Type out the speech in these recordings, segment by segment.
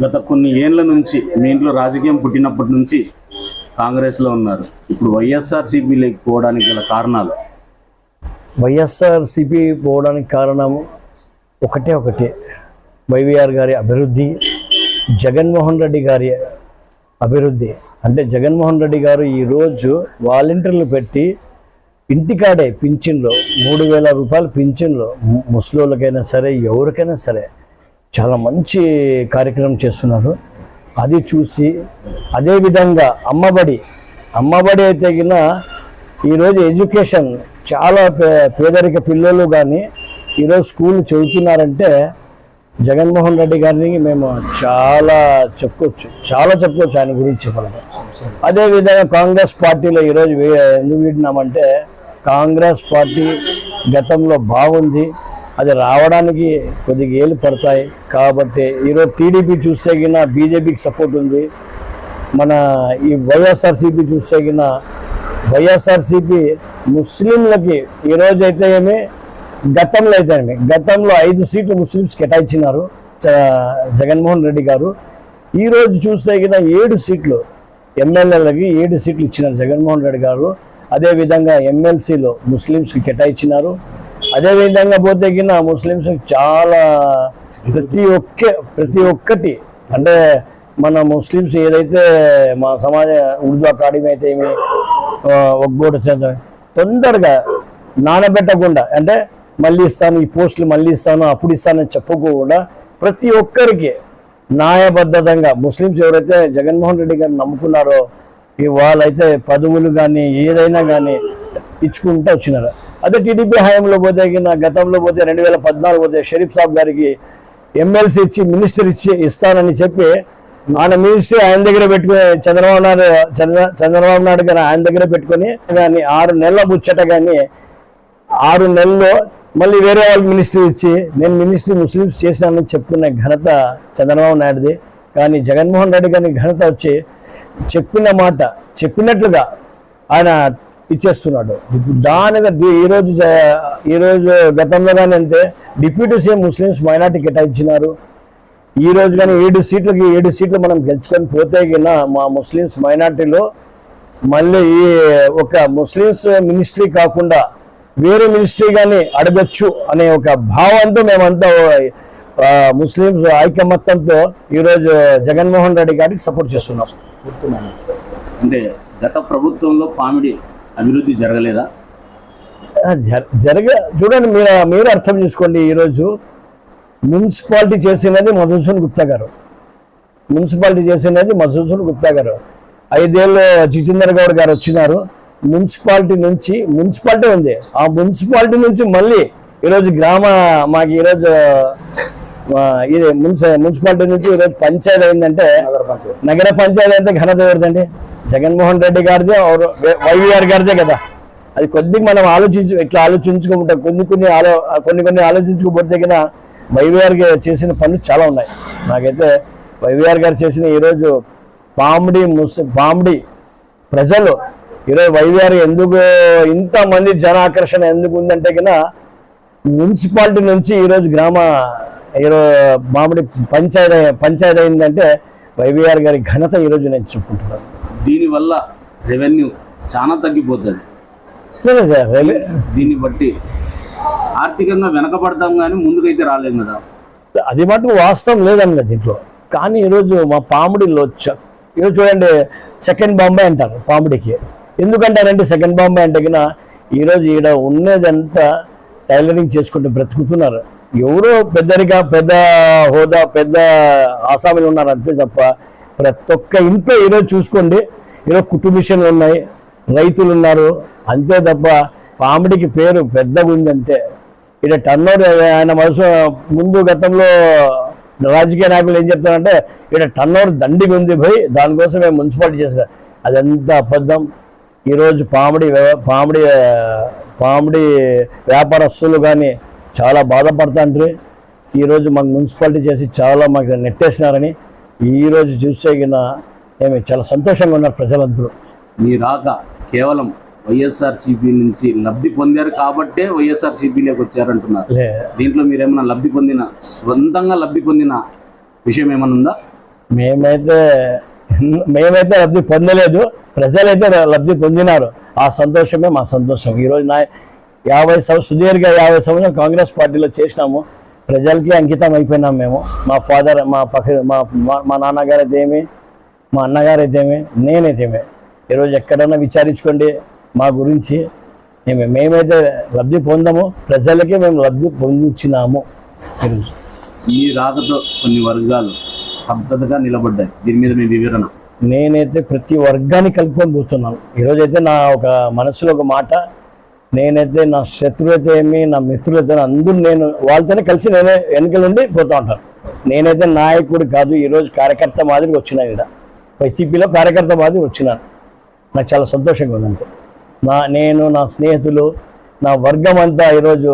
గత కొన్ని ఏళ్ళ నుంచి మీ ఇంట్లో రాజకీయం పుట్టినప్పటి నుంచి కాంగ్రెస్లో ఉన్నారు. ఇప్పుడు వైఎస్ఆర్సీపీలోకి పోవడానికి గల కారణాలు? వైఎస్ఆర్ సిపి పోవడానికి కారణం ఒకటే ఒకటే. వైవీఆర్ గారి అభివృద్ధి జగన్మోహన్ రెడ్డి గారి అభివృద్ధి. అంటే జగన్మోహన్ రెడ్డి గారు ఈరోజు వాలంటీర్లు పెట్టి ఇంటికాడే పింఛన్లో మూడు వేల రూపాయల పింఛన్లో ముస్లింలకైనా సరే ఎవరికైనా సరే చాలా మంచి కార్యక్రమం చేస్తున్నారు. అది చూసి అదేవిధంగా అమ్మబడి అమ్మబడి అయితే గిన ఈరోజు ఎడ్యుకేషన్ చాలా పే పేదరిక పిల్లలు కానీ ఈరోజు స్కూల్ చదువుతున్నారంటే జగన్మోహన్ రెడ్డి గారిని మేము చాలా చెప్పుకోవచ్చు చాలా చెప్పుకోవచ్చు ఆయన గురించి చెప్పాలి అదేవిధంగా కాంగ్రెస్ పార్టీలో ఈరోజు ఎందుకు వీడినామంటే కాంగ్రెస్ పార్టీ గతంలో బాగుంది అది రావడానికి కొద్దిగా ఏళ్ళు పడతాయి. కాబట్టి ఈరోజు టీడీపీ చూస్తే గిన బీజేపీకి సపోర్ట్ ఉంది. మన ఈ వైఎస్ఆర్సీపీ చూస్తే గిన వైఎస్ఆర్సీపీ ముస్లింలకి ఈరోజు అయితే ఏమి గతంలో అయితే ఏమి గతంలో ఐదు సీట్లు ముస్లిమ్స్ కేటాయించినారు జగన్మోహన్ రెడ్డి గారు. ఈరోజు చూస్తే గిన ఏడు సీట్లు ఎమ్మెల్యేలకి ఏడు సీట్లు ఇచ్చినారు జగన్మోహన్ రెడ్డి గారు. అదేవిధంగా ఎమ్మెల్సీలో ముస్లిమ్స్కి కేటాయించినారు. అదేవిధంగా పోతే కింద ముస్లిమ్స్ చాలా ప్రతి ఒక్క ప్రతి ఒక్కటి. అంటే మన ముస్లిమ్స్ ఏదైతే మా సమాజ ఉర్దూ అకాడమీ అయితే ఏమి ఒగ్గోట చదువు తొందరగా నానబెట్టకుండా అంటే మళ్ళీ ఇస్తాను ఈ పోస్టులు మళ్ళీ ఇస్తాను అప్పుడు ఇస్తానని చెప్పకుండా ప్రతి ఒక్కరికి న్యాయబద్ధతంగా ముస్లిమ్స్ ఎవరైతే జగన్మోహన్ రెడ్డి గారిని నమ్ముకున్నారో ఈ వాళ్ళైతే పదవులు కానీ ఏదైనా కానీ ఇచ్చుకుంటూ వచ్చినారు. అదే టీడీపీ హయాంలో పోతే నా గతంలో పోతే రెండు వేల పద్నాలుగు పోతే షరీఫ్ సాబ్ గారికి ఎమ్మెల్సీ ఇచ్చి మినిస్టర్ ఇచ్చి ఇస్తానని చెప్పి ఆయన మినిస్టర్ ఆయన దగ్గర పెట్టుకుని చంద్రబాబు నాయుడు చంద్ర చంద్రబాబు నాయుడు గారు ఆయన దగ్గర పెట్టుకొని కానీ ఆరు నెలల ముచ్చట కానీ ఆరు నెలల్లో మళ్ళీ వేరే వాళ్ళకి మినిస్టర్ ఇచ్చి నేను మినిస్టర్ ముస్లిమ్స్ చేశానని చెప్పుకునే ఘనత చంద్రబాబు నాయుడుది. కానీ జగన్మోహన్ రెడ్డి గారి ఘనత వచ్చి చెప్పిన మాట చెప్పినట్లుగా ఆయన ఇచ్చేస్తున్నాడు. దానిగా ఈరోజు ఈరోజు గతంలో కానీ అంతే డిప్యూటీ సీఎం ముస్లిమ్స్ మైనార్టీ కేటాయించినారు. ఈ రోజు కానీ ఏడు సీట్లకి ఏడు సీట్లు మనం గెలుచుకొని పోతే కన్నా మా ముస్లిమ్స్ మైనార్టీలో మళ్ళీ ఈ ఒక ముస్లిమ్స్ మినిస్ట్రీ కాకుండా వేరే మినిస్ట్రీ కానీ అడగచ్చు అనే ఒక భావంతో మేమంతా ఆ, ముస్లిమ్స్ ఐకమత్యంతో ఈరోజు జగన్మోహన్ రెడ్డి గారికి సపోర్ట్ చేస్తున్నాం. అంటే గత ప్రభుత్వంలో పామిడి అభివృద్ధి జరగలేదా? జరగ చూడండి మీరు మీరు అర్థం చేసుకోండి ఈరోజు. మున్సిపాలిటీ చేసినది మధుసూన్ గుప్తా గారు. మున్సిపాలిటీ చేసినది మధుసూన్ గుప్తా గారు. ఐదేళ్ళు జితేందర్ గౌడ్ గారు వచ్చినారు. మున్సిపాలిటీ నుంచి మున్సిపాలిటీ ఉంది. ఆ మున్సిపాలిటీ నుంచి మళ్ళీ ఈరోజు గ్రామ మాకు ఈరోజు ఇది మున్సి మున్సిపాలిటీ నుంచి ఈరోజు పంచాయతీ అయిందంటే నగర పంచాయతీ. అయితే ఘనత ఎవరిదండి? జగన్మోహన్ రెడ్డి గారిదే వైవీఆర్ గారిదే కదా. అది కొద్దిగా మనం ఆలోచించు ఇట్లా ఆలోచించుకుంటాం కొన్ని కొన్ని ఆలో కొన్ని కొన్ని ఆలోచించుకోకపోతే కన్నా వైవిఆర్ గారు చేసిన పనులు చాలా ఉన్నాయి. నాకైతే వైవీఆర్ గారు చేసిన ఈరోజు పామిడి ముస్లిం పామిడి ప్రజలు ఈరోజు వైవీఆర్ ఎందుకు ఇంతమంది జన ఆకర్షణ ఎందుకు ఉందంటే కన్నా మున్సిపాలిటీ నుంచి ఈరోజు గ్రామ ఈరోజు మామిడి పంచాయతీ పంచాయతీ అయిందంటే వైవీఆర్ గారి ఘనత ఈరోజు నేను చెప్పుకుంటున్నాను. దీనివల్ల రెవెన్యూ చాలా తగ్గిపోతుంది. దీన్ని బట్టి ఆర్థికంగా వెనకబడతాం కానీ ముందుకైతే రాలేం కదా. అది మటుకు వాస్తవం లేదన్నది దీంట్లో. కానీ ఈరోజు మా పాముడిలో ఈరోజు చూడండి సెకండ్ బాంబే అంటారు పాముడికి. ఎందుకంటారంటే సెకండ్ బాంబే అంటే ఈరోజు ఈడ ఉన్నదంతా టైలరింగ్ చేసుకుంటూ బ్రతుకుతున్నారు. ఎవరో పెద్దరిగా పెద్ద హోదా పెద్ద ఆసాములు ఉన్నారు అంతే తప్ప ప్రతి ఒక్క ఇంట్లో ఈరోజు చూసుకోండి. ఈరోజు కుటుంబిషన్లు ఉన్నాయి రైతులు ఉన్నారు అంతే తప్ప పాముడికి పేరు పెద్దగా ఉంది అంతే. ఇక్కడ టర్న్ ఆయన మనసు ముందు గతంలో రాజకీయ నాయకులు ఏం చెప్తారంటే ఇక్కడ టర్న్ ఓవర్ దండిగా ఉంది భయ్ దానికోసం మేము మున్సిపాలిటీ చేసిన అదంతా అబద్ధం. ఈరోజు పామిడి పాముడి పామిడి పామిడి వ్యాపారస్తులు కానీ చాలా బాధపడుతుంటారు ఈరోజు మాకు మున్సిపాలిటీ చేసి చాలా మాకు నెట్టేసినారని ఈరోజు చూస్తే గిన ఏమి చాలా సంతోషంగా ఉన్నారు ప్రజలందరూ. మీ రాక కేవలం వైఎస్ఆర్సీపీ నుంచి లబ్ధి పొందారు కాబట్టే వైఎస్ఆర్సీపీలోకి వచ్చారంటున్నారు. దీంట్లో మీరేమైనా లబ్ధి పొందిన సొంతంగా లబ్ధి పొందిన విషయం ఏమైనా ఉందా? మేమైతే మేమైతే లబ్ధి పొందలేదు. ప్రజలైతే లబ్ధి పొందినారు. ఆ సంతోషమే మా సంతోషం. ఈరోజు నా యాభై సంవత్సరం సుదీర్ఘ యాభై సంవత్సరం కాంగ్రెస్ పార్టీలో చేసినాము. ప్రజలకి అంకితం అయిపోయినాం మేము. మా ఫాదర్ మా పక్క మా మా- నాన్నగారు అయితే ఏమి మా అన్నగారు అయితే ఏమి నేనైతే ఏమి ఈరోజు ఎక్కడన్నా విచారించుకోండి మా గురించి. మేము మేమైతే లబ్ధి పొందాము ప్రజలకే మేము లబ్ధి పొందించినాము ఈరోజు మీ రాకతో కొన్ని వర్గాలు స్తబ్దతగా నిలబడ్డాయి. దీని మీద మీ వివరణ. నేనైతే ప్రతి వర్గాన్ని కలుపుకొని పోతున్నాను. ఈరోజైతే నా ఒక మనసులో ఒక మాట నేనైతే నా శత్రువైతే ఏమి నా మిత్రులైతే అందరూ నేను వాళ్ళతోనే కలిసి నేనే వెనుకల ఉండి పోతూ ఉంటాను. నేనైతే నాయకుడు కాదు ఈరోజు కార్యకర్త మాదిరికి వచ్చినాను ఇక్కడ వైసీపీలో కార్యకర్త మాదిరి వచ్చినాను నాకు చాలా సంతోషంగా ఉంది అంతే. నా నేను నా స్నేహితులు నా వర్గం అంతా ఈరోజు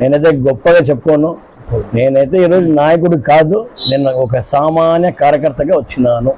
నేనైతే గొప్పగా చెప్పుకోను. నేనైతే ఈరోజు నాయకుడు కాదు నేను ఒక సామాన్య కార్యకర్తగా వచ్చినాను.